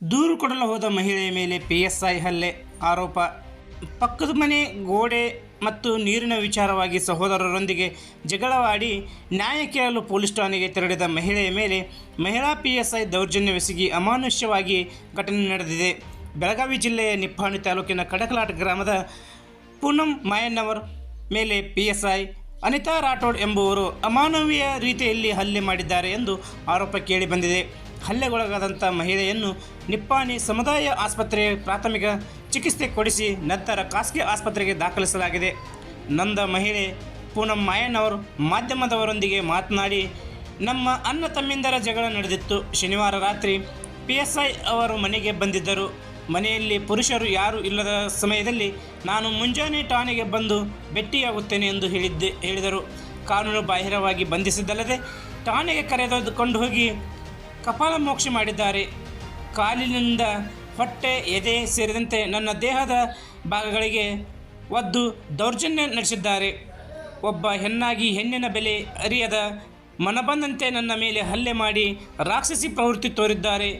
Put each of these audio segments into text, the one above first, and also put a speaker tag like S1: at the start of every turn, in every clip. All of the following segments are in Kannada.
S1: ದೂರು ಕೊಡಲು ಹೋದ ಮಹಿಳೆಯ ಮೇಲೆ ಪಿ ಎಸ್ ಐ ಹಲ್ಲೆ. ಆರೋಪ. ಪಕ್ಕದ ಮನೆ, ಗೋಡೆ ಮತ್ತು ನೀರಿನ ವಿಚಾರವಾಗಿ ಸಹೋದರರೊಂದಿಗೆ ಜಗಳವಾಡಿ ನ್ಯಾಯ ಕೇಳಲು ಪೊಲೀಸ್ ಠಾಣೆಗೆ ತೆರಳಿದ ಮಹಿಳೆಯ ಮೇಲೆ ಮಹಿಳಾ ಪಿ ಎಸ್ ಐ ದೌರ್ಜನ್ಯವೆಸಗಿ ಅಮಾನುಷ್ಯವಾಗಿ ಘಟನೆ ನಡೆದಿದೆ. ಬೆಳಗಾವಿ ಜಿಲ್ಲೆಯ ನಿಪ್ಪಾಣಿ ತಾಲೂಕಿನ ಕಡಕಲಾಟ ಗ್ರಾಮದ ಪೂನಂ ಮಾಯಣ್ಣವರ್ ಮೇಲೆ P S I Anita Rathod ಎಂಬುವರು ಅಮಾನವೀಯ ರೀತಿಯಲ್ಲಿ ಹಲ್ಲೆ ಮಾಡಿದ್ದಾರೆ ಎಂದು ಆರೋಪ ಕೇಳಿಬಂದಿದೆ. ಹಲ್ಲೆಗೊಳಗಾದಂಥ ಮಹಿಳೆಯನ್ನು ನಿಪ್ಪಾಣಿ ಸಮುದಾಯ ಆಸ್ಪತ್ರೆಯ ಪ್ರಾಥಮಿಕ ಚಿಕಿತ್ಸೆ ಕೊಡಿಸಿ ನಂತರ ಖಾಸಗಿ ಆಸ್ಪತ್ರೆಗೆ ದಾಖಲಿಸಲಾಗಿದೆ. ನೊಂದ ಮಹಿಳೆ ಪೂನಂ ಮಾಯಣ್ಣವರು ಮಾಧ್ಯಮದವರೊಂದಿಗೆ ಮಾತನಾಡಿ, ನಮ್ಮ ಅಣ್ಣ ತಮ್ಮಿಂದರ ಜಗಳ ನಡೆದಿತ್ತು. ಶನಿವಾರ ರಾತ್ರಿ ಪಿ ಎಸ್ ಐ ಅವರು ಮನೆಗೆ ಬಂದಿದ್ದರು. ಮನೆಯಲ್ಲಿ ಪುರುಷರು ಯಾರೂ ಇಲ್ಲದ ಸಮಯದಲ್ಲಿ ನಾನು ಮುಂಜಾನೆ ಠಾಣೆಗೆ ಬಂದು ಭೇಟಿಯಾಗುತ್ತೇನೆ ಎಂದು ಹೇಳಿದ್ದೆ ಹೇಳಿದರು. ಕಾನೂನು ಬಾಹಿರವಾಗಿ ಬಂಧಿಸಿದ್ದಲ್ಲದೆ ಠಾಣೆಗೆ ಕರೆದುಕೊಂಡು ಹೋಗಿ ಕಪಾಲ ಮೋಕ್ಷ ಮಾಡಿದ್ದಾರೆ. ಕಾಲಿನಿಂದ ಹೊಟ್ಟೆ, ಎದೆ ಸೇರಿದಂತೆ ನನ್ನ ದೇಹದ ಭಾಗಗಳಿಗೆ ಒದ್ದು ದೌರ್ಜನ್ಯ ನಡೆಸಿದ್ದಾರೆ. ಒಬ್ಬ ಹೆಣ್ಣಾಗಿ ಹೆಣ್ಣಿನ ಬೆಲೆ ಅರಿಯದ ಮನಬಂದಂತೆ ನನ್ನ ಮೇಲೆ ಹಲ್ಲೆ ಮಾಡಿ ರಾಕ್ಷಸಿ ಪ್ರವೃತ್ತಿ ತೋರಿದ್ದಾರೆ.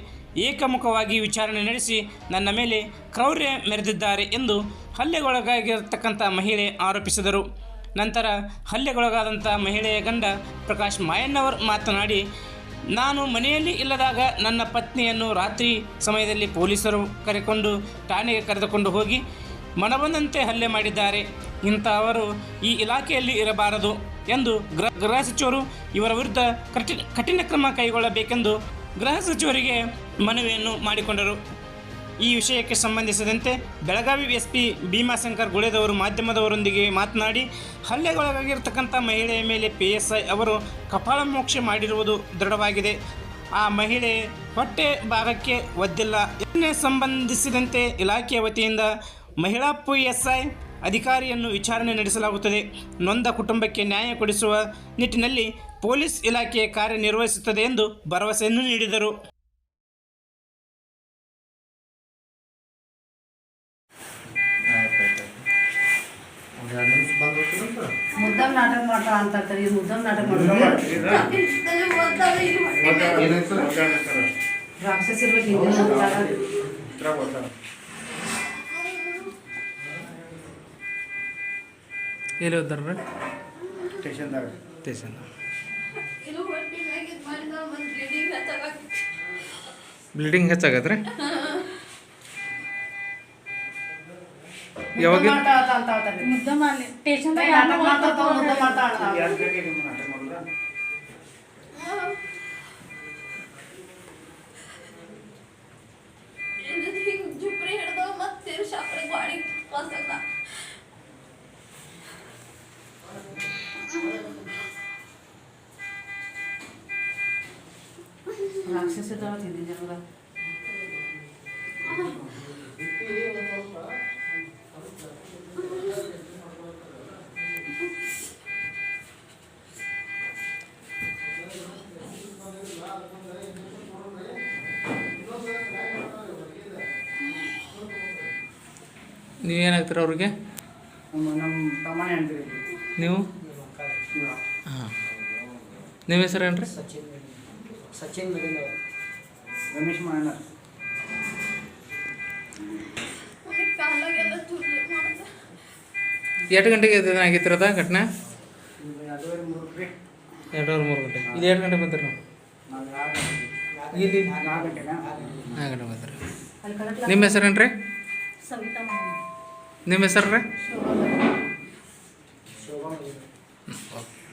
S1: ಏಕಮುಖವಾಗಿ ವಿಚಾರಣೆ ನಡೆಸಿ ನನ್ನ ಮೇಲೆ ಕ್ರೌರ್ಯ ಮೆರೆದಿದ್ದಾರೆ ಎಂದು ಹಲ್ಲೆಗೊಳಗಾಗಿರತಕ್ಕಂಥ ಮಹಿಳೆ ಆರೋಪಿಸಿದರು. ನಂತರ ಹಲ್ಲೆಗೊಳಗಾದಂಥ ಮಹಿಳೆಯ ಗಂಡ ಪ್ರಕಾಶ್ ಮಾಯಣ್ಣವರು ಮಾತನಾಡಿ ನಾನು ಮನೆಯಲ್ಲಿ ಇಲ್ಲದಾಗ ನನ್ನ ಪತ್ನಿಯನ್ನು ರಾತ್ರಿ ಸಮಯದಲ್ಲಿ ಪೊಲೀಸರು ಕರೆಕೊಂಡು ಠಾಣೆಗೆ ಕರೆದುಕೊಂಡು ಹೋಗಿ ಮನಬಂದಂತೆ ಹಲ್ಲೆ ಮಾಡಿದ್ದಾರೆ. ಇಂಥವರು ಈ ಇಲಾಖೆಯಲ್ಲಿ ಇರಬಾರದು ಎಂದು ಗೃಹ ಗೃಹ ಸಚಿವರು ಇವರ ವಿರುದ್ಧ ಕಠಿಣ ಕಠಿಣ ಕ್ರಮ ಕೈಗೊಳ್ಳಬೇಕೆಂದು ಗೃಹ ಸಚಿವರಿಗೆ ಮನವಿಯನ್ನು ಮಾಡಿಕೊಂಡರು. ಈ ವಿಷಯಕ್ಕೆ ಸಂಬಂಧಿಸಿದಂತೆ ಬೆಳಗಾವಿ ಎಸ್ ಪಿ ಭೀಮಾಶಂಕರ್ ಗುಳೇದವರು ಮಾಧ್ಯಮದವರೊಂದಿಗೆ ಮಾತನಾಡಿ, ಹಲ್ಲೆಗೊಳಗಾಗಿರ್ತಕ್ಕಂಥ ಮಹಿಳೆಯ ಮೇಲೆ ಪಿ ಎಸ್ ಐ ಅವರು ಕಪಾಳ ಮೋಕ್ಷ ಮಾಡಿರುವುದು ದೃಢವಾಗಿದೆ. ಆ ಮಹಿಳೆ ಹೊಟ್ಟೆ ಭಾಗಕ್ಕೆ ಒದ್ದಿಲ್ಲ. ಇದನ್ನೇ ಸಂಬಂಧಿಸಿದಂತೆ ಇಲಾಖೆಯ ವತಿಯಿಂದ ಮಹಿಳಾ ಪಿ ಎಸ್ ಐ ಅಧಿಕಾರಿಯನ್ನು ವಿಚಾರಣೆ ನಡೆಸಲಾಗುತ್ತದೆ. ನೊಂದ ಕುಟುಂಬಕ್ಕೆ ನ್ಯಾಯ ಕೊಡಿಸುವ ನಿಟ್ಟಿನಲ್ಲಿ ಪೊಲೀಸ್ ಇಲಾಖೆ ಕಾರ್ಯನಿರ್ವಹಿಸುತ್ತದೆ ಎಂದು ಭರವಸೆಯನ್ನು ನೀಡಿದರು.
S2: ಹೋಗ್ತೀನಿ
S3: ಮುದ್ದಮ್ ನಾಟಕ ಮಾಡ್ತಾಳ ಅಂತ ಅಂತಾರೆ ಇದು ಮುದ್ದಮ್ ನಾಟಕ ಮಾಡ್ತಾಳ ರಾಕ್ಷಸ ಇರ್ಬೇಕು ಹಿಂದಿನ ಕಾಲ.
S4: ಎಲ್ಲಿ ಹೋದಾರ
S2: ಸ್ಟೇಷನ್ದಾಗ
S4: ಸ್ಟೇಷನ್
S5: ಇದು ಹೊಟ್ಟಿ ಮ್ಯಾಗಿದ್ ಬಂದ ಒಂದ್ ಬ್ಲೀಡಿಂಗ್ ಹಚ್ಚಾಗತ್ತೆ
S4: ಬ್ಲೀಡಿಂಗ್ ಹೆಚ್ಚಾಗತ್ರಿ ಯಾವಾಗ
S3: ಮುದ್ದಮ್ ಮಾಡ್ತಾಳ ಅಂತ ಅಂತಾರೆ.
S5: ಮುದ್ದ ಮಾಡಿ ಟೇಷನ್
S3: ಬರೀ ನಾಟಕ ಮಾಡ್ತಾಳ ಮುದ್ದಮ್ ಮಾಡ್ತಾಳ ಅಂತ.
S2: ಯಾರು ಬೇಕು ನಿಮ್ಮ ನಾಟಕ ಮಾಡೋದು
S5: ಹಿಂಗ್ ಜುಪ್ರಿ ಹಿಡ್ದು ಮತ್ ಸೇರಿ ಶಾಪ್ರೆ ಗಾಡಿ ಕಳ್ಸಲ್ಲ
S3: ರಾಕ್ಷಸ ಇದ್ದಾಳ ಹಿಂದಿನ ಜನ್ಮದಾಗ.
S4: ನೀವೇನಾಗ್ತೀರ ಅವ್ರಿಗೆ? ನೀವು? ಹಾಂ. ನಿಮ್ಮ ಹೆಸರು ಏನು ರೀ
S2: ಸಚಿನ್ ರಮೇಶ್
S5: ಮಾಡ್ದ
S4: ಎಷ್ಟು ಗಂಟೆಗೆ ಆಗಿತ್ತಿರದ ಘಟನೆ?
S2: ಎರಡೂವರೆ ಮೂರು
S4: ಗಂಟೆ. ಇದು ಎರಡು ಗಂಟೆ ಬಂದ್ರಿ ನಾವು?
S2: ನಾವು
S4: ಇಲ್ಲಿ?
S2: ನಾಲ್ಕು
S4: ಗಂಟೆ ಬಂದ್ರಿ. ನಿಮ್ಮ ಹೆಸರು ಏನು ರೀ ನಿಮ್ಮ ಹೆಸರು ರೀ
S2: ಶೋಭಾ
S4: ಓಕೆ